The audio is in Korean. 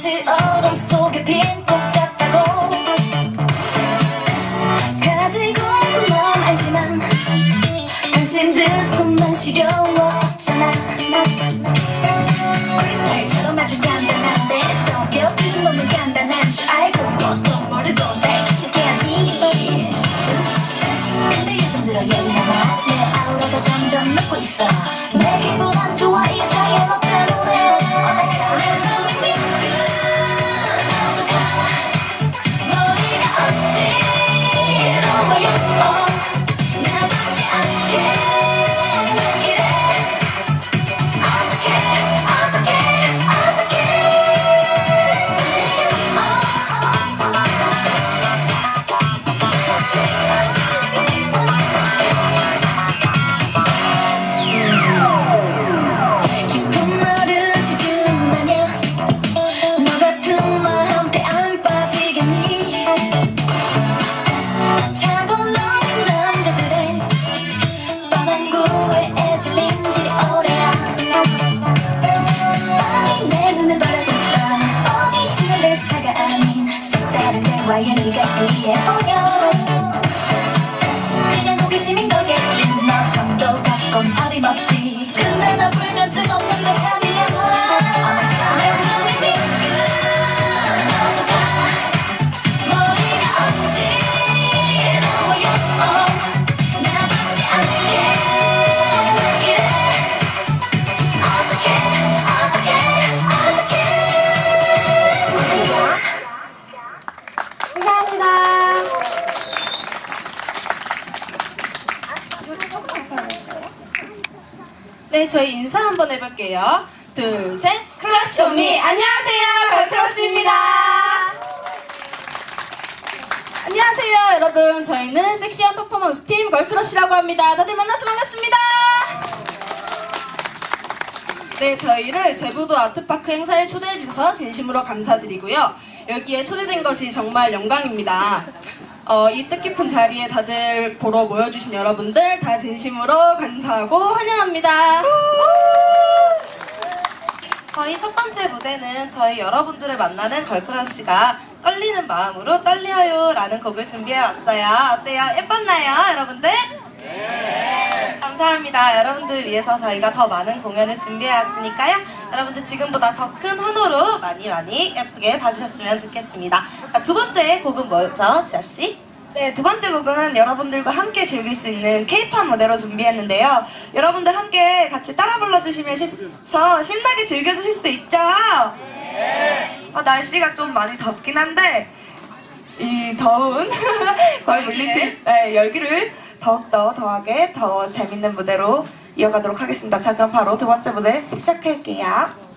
같이 얼음 속에 빈 와야 네가 시리해 보여. 그냥 호기심인 거겠지. 너 정도 갖곤 어림없지 네, 저희 인사 한번 해볼게요. 둘, 셋. 크러쉬 오미. 안녕하세요. 걸크러쉬입니다. 안녕하세요, 여러분. 저희는 섹시한 퍼포먼스 팀 걸크러쉬라고 합니다. 다들 만나서 반갑습니다. 네, 저희를 제부도 아트파크 행사에 초대해주셔서 진심으로 감사드리고요. 여기에 초대된 것이 정말 영광입니다. 어, 이 뜻깊은 자리에 다들 보러 모여주신 여러분들 다 진심으로 감사하고 환영합니다. 저희 첫 번째 무대는 저희 여러분들을 만나는 걸크러쉬가 떨리는 마음으로 떨려요 라는 곡을 준비해 왔어요. 어때요? 예뻤나요, 여러분들? 네. 감사합니다. 여러분들을 위해서 저희가 더 많은 공연을 준비해 왔으니까요. 여러분들 지금보다 더 큰 환호로 많이 많이 예쁘게 봐주셨으면 좋겠습니다. 자, 두 번째 곡은 뭐였죠, 지아씨? 네, 두 번째 곡은 여러분들과 함께 즐길 수 있는 K-팝 무대로 준비했는데요. 여러분들 함께 같이 따라 불러주시면서 신나게 즐겨주실 수 있죠? 아, 날씨가 좀 많이 덥긴 한데 이 더운 거의 물리칠 네, 열기를 더욱더 더하게 더 재밌는 무대로 이어가도록 하겠습니다. 자, 그럼 바로 두 번째 무대 시작할게요.